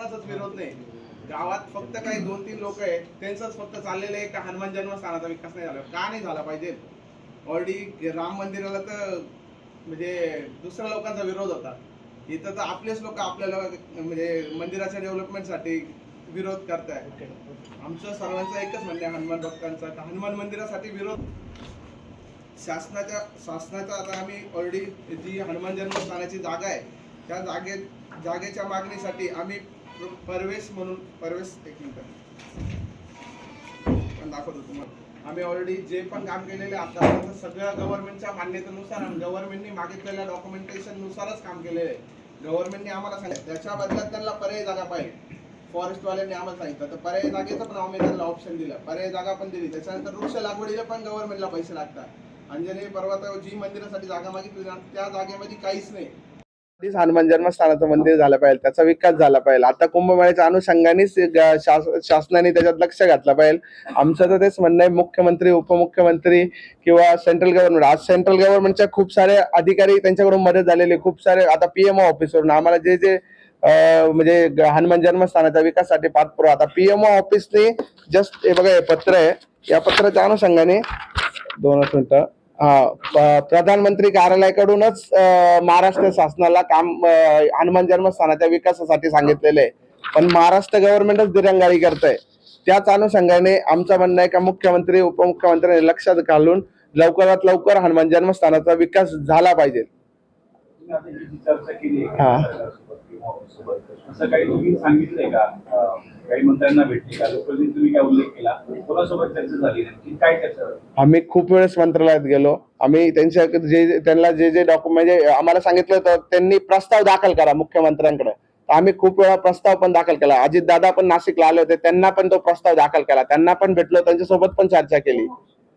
कोणाचाच विरोध नाही. गावात फक्त काही दोन तीन लोक आहेत त्यांचंच फक्त चाललेलं आहे का हनुमान जन्मस्थानाचा विकास नाही झाला. का नाही झाला पाहिजे? ऑलरेडी राम मंदिराला तर म्हणजे दुसऱ्या लोकांचा विरोध होता. इथं तर आपलेच लोक आपल्याला म्हणजे मंदिराच्या डेव्हलपमेंटसाठी विरोध करताय आमचं सर्वांचं एकच म्हणणं आहे हनुमान भक्तांचा. तर हनुमान मंदिरासाठी विरोध. शासनाच्या शासनाचा आता आम्ही ऑलरेडी जी हनुमान जन्मस्थानाची जागा आहे त्या जागे जागेच्या मागणीसाठी आम्ही परवेश म्हणून परवेश एक मिनिट पण दाखवतो तुम्हाला. आम्ही ऑलरेडी जे पण काम केलेले आतापर्यंत सगळ्या गव्हर्नमेंटच्या मान्यतेनुसार आणि गव्हर्नमेंटनी मागितलेल्या डॉक्युमेंटेशन नुसारच काम केलेलं आहे. गव्हर्नमेंटने आम्हाला सांगितलं. त्याच्या बदल्यात त्यांना पर्यायी जागा पाहिजे. फॉरेस्टवाल्यांनी आम्हाला सांगितलं. तर पर्यायी जागेचं पण आम्ही त्यांना ऑप्शन दिलं. पर्याय जागा पण दिली. त्याच्यानंतर वृक्ष लागवडीला पण गव्हर्नमेंटला पैसे लागतात. अंजनेय पर्वतावर जी मंदिरासाठी जागा मागितली ना त्या जागेमध्ये काहीच नाही. आधीच हनुमान जन्मस्थानाचं मंदिर झालं पाहिजे त्याचा विकास झाला पाहिजे. आता कुंभमेळ्याच्या अनुषंगानेच शास- शासनाने त्याच्यात लक्ष घातलं पाहिजे. आमचं तर तेच म्हणणं आहे मुख्यमंत्री उपमुख्यमंत्री किंवा सेंट्रल गव्हर्नमेंट आज सेंट्रल गव्हर्नमेंटच्या खूप सारे अधिकारी त्यांच्याकडून मदत झालेले खूप सारे आता पीएमओ ऑफिसवरून आम्हाला जे जे म्हणजे हनुमान जन्मस्थानाच्या विकासासाठी पाठपुरावा. आता पीएमओ ऑफिसने जस्ट हे बघा हे पत्र आहे. या पत्राच्या अनुषंगाने दोनच मिनिटं. प्रधानमंत्री कार्यालयाकडूनच महाराष्ट्र शासनाला काम हनुमान जन्मस्थानाच्या विकासासाठी सांगितलेलं आहे. पण महाराष्ट्र गव्हर्नमेंटच दिरंगाई करत आहे त्याच अनुषंगाने आमचं म्हणणं आहे का मुख्यमंत्री उपमुख्यमंत्र्यांनी लक्षात घालून लवकरात लवकर हनुमान जन्मस्थानाचा विकास झाला पाहिजे. ही. असं काही तुम्ही सांगितलंय का? काही मंत्र्यांना भेटले का? लोकांनी तुम्ही काय उल्लेख केला? कोणासोबत चर्चा झाली नेमकी? काय चर्चा झाली? आम्ही खूप वेळेस मंत्रालयात गेलो. आम्ही त्यांच्या जे त्यांना जे जे डॉक्युमेंट म्हणजे आम्हाला सांगितलं होतं त्यांनी प्रस्ताव दाखल करा मुख्यमंत्र्यांकडे. आम्ही खूप वेळा प्रस्ताव पण दाखल केला. अजित दादा पण नाशिकला आले होते. त्यांना पण तो प्रस्ताव दाखल केला. त्यांना पण भेटलो. त्यांच्यासोबत पण चर्चा केली.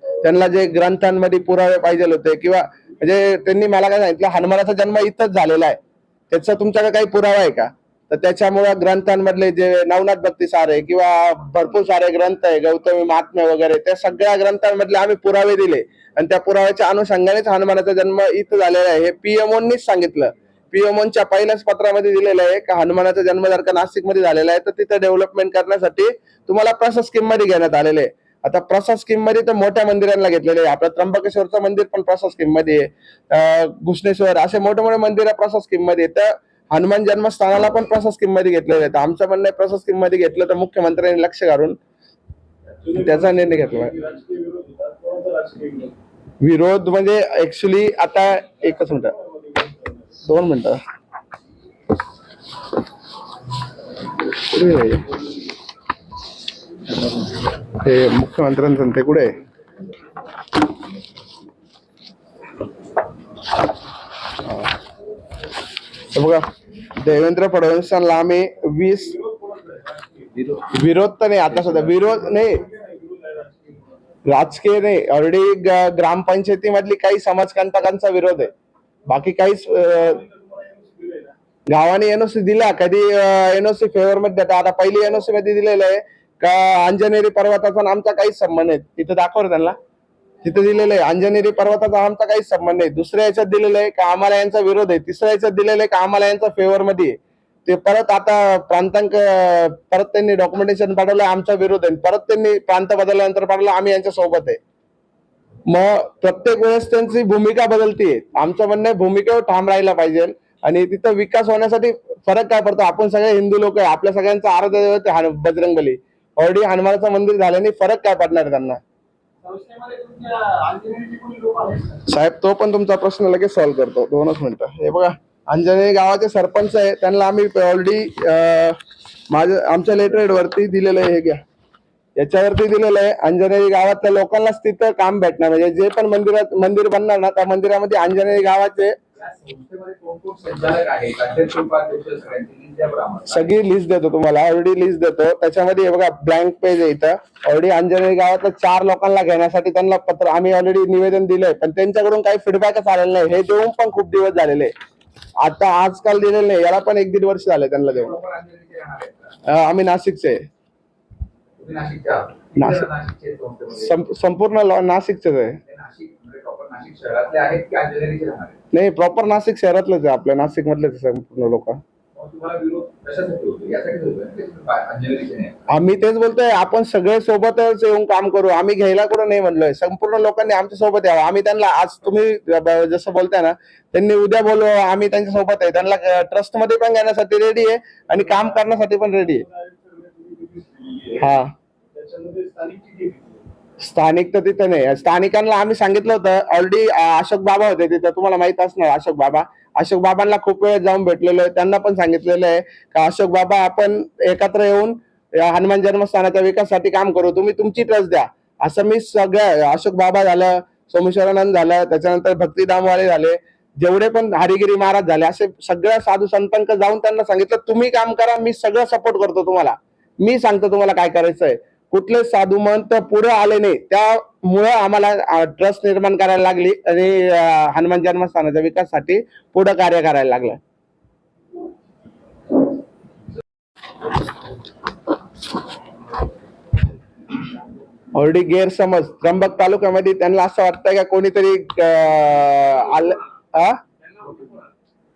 त्यांना जे ग्रंथांमध्ये पुरावे पाहिजे होते किंवा म्हणजे त्यांनी मला काय सांगितलं? हनुमानाचा जन्म इथंच झालेला आहे. त्याचा तुमच्याकडे काही पुरावा आहे का? तर त्याच्यामुळे ग्रंथांमधले जे नवनाथ भक्ती सारे किंवा भरपूर सारे ग्रंथ आहे गौतमी महात्म्य वगैरे त्या सगळ्या ग्रंथांमधले आम्ही पुरावे दिले. आणि त्या पुराव्याच्या अनुषंगानेच हनुमानाचा जन्म इथं झालेला आहे. हे पीएमओनीच सांगितलं. पीएमओनच्या पहिल्याच पत्रामध्ये दिलेलं आहे का हनुमानाचा जन्म जर का नाशिकमध्ये झालेला आहे तर तिथं डेव्हलपमेंट करण्यासाठी तुम्हाला प्रशास स्कीममध्ये घेण्यात आलेले आहे. आता प्रसाद स्कीममध्ये तर मोठ्या मंदिरांना घेतलेले आहे. आपलं त्र्यंबकेश्वरचं मंदिर पण प्रसाद स्कीममध्ये आहे. घुसणेश्वर असे मोठे मोठे मंदिर प्रसाद स्कीममध्ये तर हनुमान जन्मस्थानाला पण प्रसाद स्कीममध्ये घेतलेले आहे तर आमचं म्हणणं आहे प्रसाद स्कीममध्ये घेतलं तर मुख्यमंत्र्यांनी लक्ष घालून त्याचा निर्णय घेतला विरोध म्हणजे ऍक्च्युली आता एकच मिनिट. दोन मिनिटं. हे मुख्यमंत्र्यांचं ते कुठे बघा देवेंद्र फडणवीसांना आम्ही वीस विरोध तर नाही आता सध्या विरोध नाही. राजकीय नाही ऑलरेडी ग्रामपंचायतीमधली काही समाजकंटकांचा विरोध आहे. बाकी काहीच अं, गावाने एनओसी दिला कधी एनओसी फेवर मध्ये देतात आता पहिली एनओसी मध्ये दिलेलं आहे. का अंजनेरी पर्वताचा आणि आमचा काहीच संबंध नाही. तिथं दाखव त्यांना. तिथं दिलेलं आहे. अंजनेरी पर्वताचा आमचा काहीच संबंध नाही. दुसऱ्या याच्यात दिलेलं आहे का आम्हाला यांचा विरोध आहे. तिसऱ्या याच्यात दिलेलं आहे का आम्हाला यांचा फेवर मध्ये आहे. ते परत आता प्रांतांक परत त्यांनी डॉक्युमेंटेशन पाठवलं आमचा विरोध आहे. परत त्यांनी प्रांत बदलल्यानंतर पाठवलं आम्ही यांच्या सोबत आहे. मग प्रत्येक वेळेस त्यांची भूमिका बदलतीये आमचं म्हणणं आहे भूमिकेवर ठाम राहायला पाहिजे. आणि तिथं विकास होण्यासाठी फरक काय पडतो? आपण सगळे हिंदू लोक आहे. आपल्या सगळ्यांचा आराध्य दैवत बजरंगबली. ऑलरेडी हनुमानाचं मंदिर झाल्याने फरक काय पडणार त्यांना? साहेब तो पण तुमचा प्रश्न लगेच सॉल्व्ह करतो. दोनच मिनिटं. हे बघा अंजनेरी गावाचे सरपंच आहे त्यांना आम्ही ऑलरेडी माझं आमच्या लेटर वरती दिलेलं आहे. हे घ्या. याच्यावरती दिलेलं आहे अंजनेरी गावातल्या लोकांनाच तिथं काम भेटणार. म्हणजे जे पण मंदिरात मंदिर बनणार ना त्या मंदिरामध्ये अंजनेरी गावाचे सगळी लिस्ट देतो तुम्हाला. ऑलरेडी लिस्ट देतो. त्याच्यामध्ये बघा ब्लँक पेज आहे इथं. ऑलरेडी अंजनेरी गावातल्या चार लोकांना घेण्यासाठी त्यांना पत्र आम्ही ऑलरेडी निवेदन दिलंय. पण त्यांच्याकडून काही फीडबॅकच आलेला नाही. हे देऊन पण खूप दिवस झालेले आहे. आता आजकाल दिलेलं नाही. याला पण एक दीड वर्ष झाले त्यांना देऊन. आम्ही नाशिकचे. नाशिक. नाशिकचे संपूर्ण नाशिकचेच आहे. नाशिक प्रॉपर नाशिक शहरातले आहेत की अंजनेरीचे राहणार आहेत? नाही प्रॉपर नाशिक शहरातलेच आहे आपल्या नाशिक मधलेच संपूर्ण लोक. मग तुम्हाला विरोध कशासाठी होतो यासाठी होतो ना ते अंजली नाही. आम्ही तेच बोलतोय आपण सगळे सोबतच येऊन काम करू आम्ही घ्यायला कुठं नाही म्हणलोय. संपूर्ण लोकांनी आमच्यासोबत यावं. आम्ही त्यांना आज तुम्ही ब- जसं बोलताय ना त्यांनी उद्या बोलू आम्ही त्यांच्यासोबत आहे. त्यांना ट्रस्टमध्ये पण घेण्यासाठी रेडी आहे आणि काम करण्यासाठी पण रेडी आहे. हा. त्याच्यामध्ये स्थानिक किती स्थानिक तर तिथं नाही. स्थानिकांना आम्ही सांगितलं होतं ऑलरेडी अशोक बाबा होते तिथं. तुम्हाला माहीत असणार अशोक बाबा. अशोक बाबांना खूप वेळ जाऊन भेटलेलो आहे. त्यांना पण सांगितलेलं आहे का अशोक बाबा आपण एकत्र येऊन हनुमान जन्मस्थानाच्या विकासासाठी काम करू. तुम्ही तुमची ट्रस्ट द्या. असं मी सगळ्या अशोक बाबा झालं सोमेश्वरानंद झालं त्याच्यानंतर भक्तिधामवाले झाले जेवढे पण हरिगिरी महाराज झाले असे सगळ्या साधू संतांक जाऊन त्यांना सांगितलं तुम्ही काम करा मी सगळं सपोर्ट करतो तुम्हाला. मी सांगतो तुम्हाला काय करायचंय. कुठले साधू महंत पुढे आले नाही त्यामुळे आम्हाला ट्रस्ट निर्माण करायला लागली आणि हनुमान जन्मस्थानाच्या विकासासाठी पुढे कार्य करायला लागलं ऑलरेडी गैरसमज त्र्यंबक तालुक्यामध्ये त्यांना असं वाटतंय का कोणीतरी आलं आ?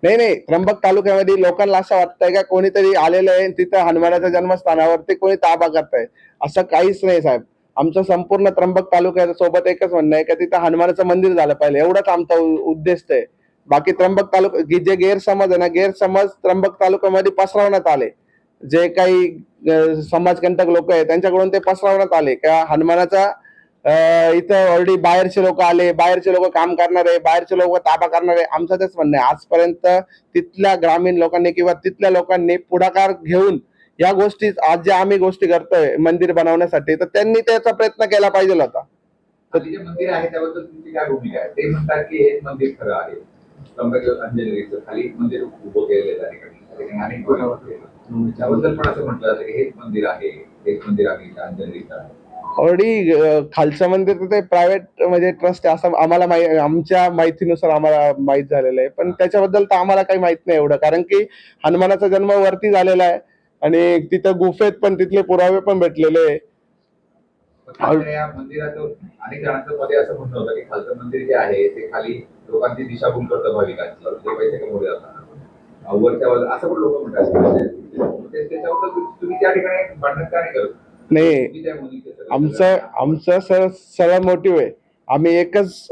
नाही नाही त्र्यंबक तालुक्यामध्ये लोकांना असं वाटतंय का कोणीतरी आलेलं आहे तिथं हनुमानाच्या जन्मस्थानावरती कोणी ताबा करताय? असं काहीच नाही साहेब. आमचं संपूर्ण त्र्यंबक तालुक्याच्या सोबत एकच म्हणणं आहे का तिथं हनुमानाचं मंदिर झालं पाहिजे. एवढंच आमचा उद्देश आहे. बाकी त्र्यंबक तालुका की जे गैरसमज आहे ना गैरसमज त्र्यंबक तालुक्यामध्ये पसरवण्यात आले. जे काही समाजकंटक लोक आहेत त्यांच्याकडून ते पसरवण्यात आले. का हनुमानाचा इथं ऑलरेडी बाहेरचे लोक आले बाहेरचे लोक काम करणारे बाहेरचे लोक ताबा करणारे आमचं तेच म्हणणं आहे. आजपर्यंत तिथल्या ग्रामीण लोकांनी किंवा तिथल्या लोकांनी पुढाकार घेऊन या गोष्टी आज ज्या आम्ही गोष्टी करतोय मंदिर बनवण्यासाठी तर त्यांनी त्याचा प्रयत्न केला पाहिजे होता. मंदिर आहे त्याबद्दल तुमची काय भूमिका आहे? ते म्हणतात की हे मंदिर खरं आहे. खाली मंदिर उभं केलेलं आहे अनेक त्याबद्दल पण असं म्हटलं जातं की हेच मंदिर आहे हेच मंदिर आहे इथं अंजनेरीचं आहे. ऑलरेडी खालचं मंदिर ते प्रायव्हेट म्हणजे ट्रस्ट आहे असं आम्हाला माहि- आमच्या माहितीनुसार आम्हाला माहीत झालेलं आहे. पण त्याच्याबद्दल तर आम्हाला काही माहीत नाही एवढं कारण की हनुमानाचा जन्म वरती झालेला आहे आणि तिथं गुफेत पण तिथले पुरावे पण भेटलेले आहे. पण मंदिराचं अनेक जणांचं मध्ये असं म्हणणं होतं की खालचं मंदिर जे आहे ते खाली लोकांची दिशाभूल करतं भाविकांची. पैसे कमवले जातात. वरच्या असं पण लोक म्हणतात. म्हणजे त्याच्याबद्दल तुम्ही त्या ठिकाणी भांडण का नाही करत? नाही सगळे- आमचं आमचं सर सरळ मोटिव्ह आहे. आम्ही एकच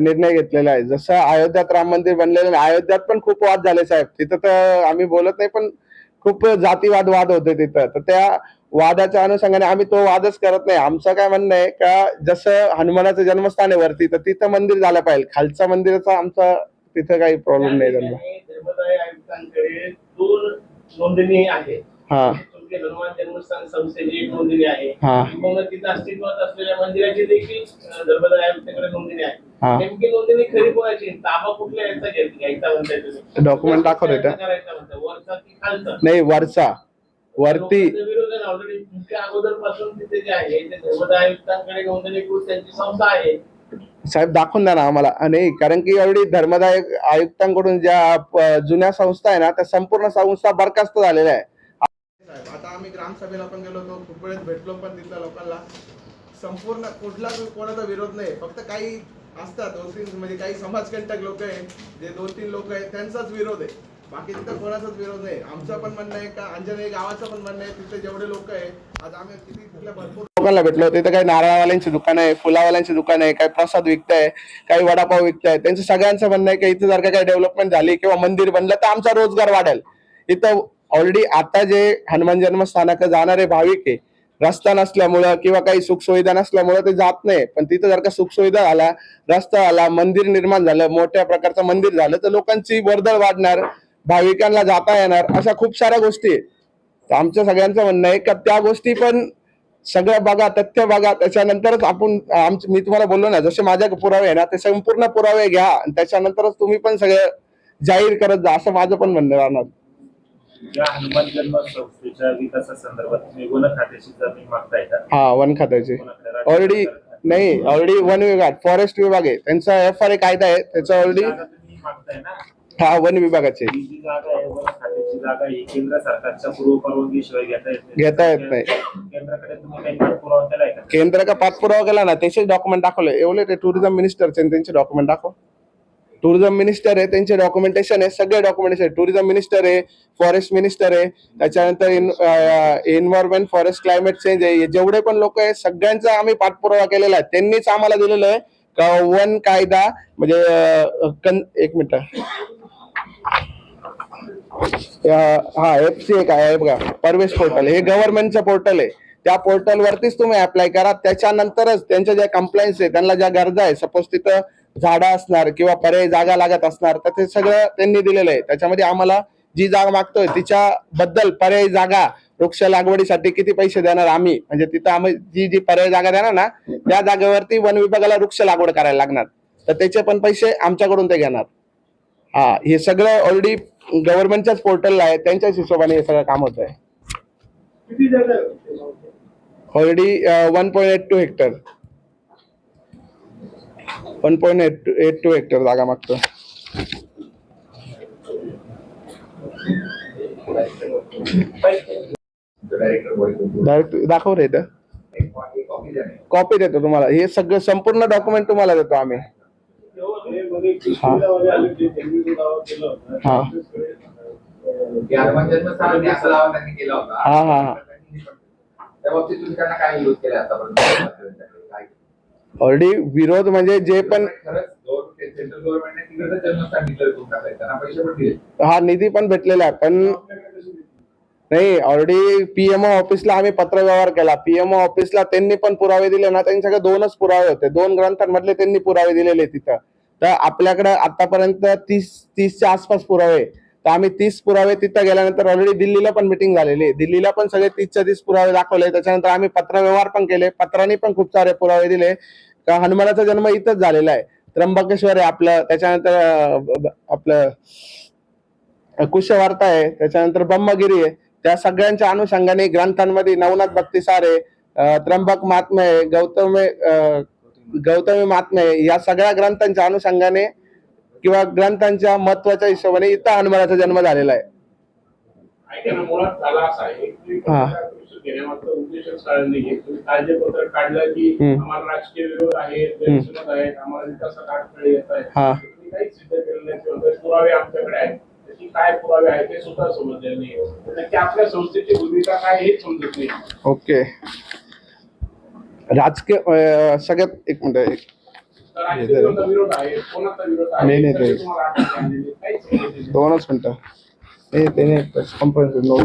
निर्णय घेतलेला आहे. जसं अयोध्यात राम मंदिर बनलेलं अयोध्यात पण खूप वाद झाले साहेब. तिथं तर आम्ही बोलत नाही पण खूप जातीवाद वाद होते तिथं. तर त्या वादाच्या अनुषंगाने आम्ही तो वादच करत नाही. आमचं काय म्हणणं आहे का जसं हनुमानाचं जन्मस्थान आहे वरती तर तिथं मंदिर झालं पाहिजे. खालच्या मंदिराचा आमचा तिथं काही प्रॉब्लेम नाही आहे हा. हनुमान जन्मस्थान संस्थेची एक नोंदणी आहे. हा. किंवा तिथं अस्तित्वात असलेल्या मंदिराची देखील धर्मदाय आयुक्तांकडे नोंदणी आहे. हा. नेमकी नोंदणी खरी कोणाची? ताबा कुठल्या याचा घेत- घ्यायचा म्हणताय तुम्ही. Document दाखवतोय का? वरचा की खालचा? नाही वरचा. वरती. लोकांचा विरोध आहे ऑलरेडी तुमच्या अगोदरपासून तिथे जे आहे ते धर्मदाय आयुक्तांकडे नोंदणीकृत त्यांची संस्था आहे. साहेब दाखवून द्या ना आम्हाला. नाही कारण की ऑलरेडी धर्मदाय आयुक्तांकडून ज्या जुन्या संस्था आहे ना त्या संपूर्ण संस्था बरखास्त झालेल्या आहे. साहेब आता आम्ही ग्रामसभेला पण गेलो होतो खूप वेळेस भेटलो पण तिथल्या लोकांना. संपूर्ण कुठला कोणाचा विरोध नाही फक्त काही असतात दोन तीन म्हणजे काही समाजकंटक लोक आहेत जे दोन तीन लोक आहेत त्यांचाच विरोध आहे. बाकी तिथं कोणाचाच विरोध नाही. आमचं पण म्हणणं आहे का अंजने गावाचं पण म्हणणं आहे तिथे जेवढे लोक आहे आज आम्ही किती तिथल्या भरपूर लोकांना भेटलो तिथे काही नारळवाल्यांची दुकान आहे फुलावाल्यांची दुकान आहे काही प्रसाद विकताय काही वडापाव विकताय. त्यांचं सगळ्यांचं म्हणणं आहे की इथं जर का काही डेव्हलपमेंट झाली किंवा मंदिर बनलं तर आमचा रोजगार वाढेल. इथं ऑलरेडी आता जे हनुमान जन्मस्थानक जाणारे भाविक आहे रस्ता नसल्यामुळं किंवा काही सुखसुविधा नसल्यामुळं ते जात नाही. पण तिथं जर का सुखसुविधा आला रस्ता आला मंदिर निर्माण झालं मोठ्या प्रकारचं मंदिर झालं तर लोकांची वर्दळ वाढणार भाविकांना जाता येणार अशा खूप साऱ्या गोष्टी आहेत. आमच्या आमचं सगळ्यांचं म्हणणं आहे का त्या गोष्टी पण सगळं बघा तथ्य बघा त्याच्यानंतरच आपण आमचं मी तुम्हाला बोललो ना जसे माझ्या पुरावे आहे ना ते संपूर्ण पुरावे घ्या आणि त्याच्यानंतरच तुम्ही पण सगळं जाहीर करत जा असं माझं पण म्हणणं राहणार. या हनुमान जन्म संस्थेच्या विकासासंदर्भात तुम्ही वन खात्याची जमीन मागताय का? हा वन खात्याचे. ऑलरेडी? नाही ऑलरेडी वन विभाग फॉरेस्ट विभाग आहे. त्यांचा एफ आर ए कायदा आहे त्याचा ऑलरेडी जागा तुम्ही मागताय ना? हा वन विभागाचे. ही जी जागा आहे वन खात्याची जागा ही केंद्र सरकारच्या पूर्व परवानगीशिवाय घेता येत नाही. घेता येत नाही. केंद्राकडे तुम्ही काही पाठपुरावा केलाय का? केंद्र का पाठपुरावा केला ना त्याचे डॉक्युमेंट दाखवले. एवढे ते टुरिझम मिनिस्टरचे त्यांचे डॉक्युमेंट दाखव. टुरिझम मिनिस्टर आहे त्यांचे डॉक्युमेंटेशन आहे सगळे डॉक्युमेंटेशन टुरिझम मिनिस्टर आहे फॉरेस्ट मिनिस्टर आहे त्याच्यानंतर एन्व्हायरमेंट फॉरेस्ट क्लायमेट चेंज आहे. जेवढे पण लोक आहे सगळ्यांचा आम्ही पाठपुरावा केलेला आहे. त्यांनीच आम्हाला दिलेलं आहे का वन कायदा म्हणजे कन- एक मिनिट. हा एफ सी एक आहे बघा परवेश पोर्टल हे गव्हर्नमेंटचं पोर्टल आहे. त्या पोर्टल वरतीच तुम्ही अप्लाय करा. त्याच्यानंतरच त्यांच्या ज्या कंप्लायन्स आहे त्यांना ज्या गरजा आहे सपोज तिथं झाडं असणार किंवा पर्यायी जागा लागत असणार तर ते सगळं त्यांनी दिलेलं आहे. त्याच्यामध्ये आम्हाला जी जागा मागतोय तिच्या बद्दल पर्यायी जागा वृक्ष लागवडीसाठी किती पैसे देणार आम्ही? म्हणजे तिथं आम्ही जी जी पर्यायी जागा देणार ना त्या जागेवरती वन विभागाला वृक्ष लागवड करायला लागणार. तर त्याचे पण पैसे आमच्याकडून ते घेणार. हा हे सगळं ऑलरेडी गव्हर्नमेंटच्याच पोर्टलला आहे त्यांच्याच हिशोबाने हे सगळं काम होत आहे? Already one point eight two hectare one point eight two eight two hectare जागा मागतो डायरेक्ट दाखव रे कॉपी देतो तुम्हाला. हे सगळं संपूर्ण डॉक्युमेंट तुम्हाला देतो आम्ही. हे. हा. हा, हा, ऑलरेडी विरोध म्हणजे जे पण हा निधी पण भेटलेला आहे. पण? नाही. ऑलरेडी पीएमओ ऑफिसला आम्ही पत्र व्यवहार केला पीएमओ ऑफिसला त्यांनी पण पुरावे दिले ना त्यांच्याकडे दोनच पुरावे होते. दोन ग्रंथांमधले त्यांनी पुरावे दिलेले तिथं. तर आपल्याकडे आतापर्यंत तीस तीसच्या आसपास पुरावे. तर आम्ही तीस पुरावे तिथं गेल्यानंतर ऑलरेडी दिल्लीला पण मिटिंग झालेली दिल्लीला पण सगळे तीसच्या तीस पुरावे दाखवले. त्याच्यानंतर आम्ही पत्र व्यवहार पण केले. पत्रांनी पण खूप सारे पुरावे दिले. का हनुमानाचा जन्म इथंच झालेला आहे. त्र्यंबकेश्वर आहे आपलं त्याच्यानंतर आपलं कुशवार्ता आहे त्याच्यानंतर ब्रह्मगिरी आहे. त्या सगळ्यांच्या अनुषंगाने ग्रंथांमध्ये नवनाथ भक्तिसार आहे त्र्यंबक महात्मे आहे गौतम गौतमी महात्मे आहे. या सगळ्या ग्रंथांच्या अनुषंगाने किंवा ग्रंथांच्या महत्त्वाच्या हिशोबाने इथं हनुमानाचा जन्म झालेला आहे. हा. घेण्यामागचा उद्देशच काढला काळजीपत्रक काढलं की. आम्हाला राजकीय विरोध आहे गैरसमज आहेत आम्हाला विकासात अडथळे येत आहेत. हा. काहीच सिद्ध केलेलं नाही पुरावे आमच्याकडे आहेत. त्याची काय पुरावे आहेत ते सुद्धा समजलेलं नाही नक्की आपल्या संस्थेची भूमिका काय हेच समजत नाही. ओके. राजकीय सगळ्यात एक मिनिट एक नाही, नाही, ते-. दोनच मिनिटं. त्याने कंपनी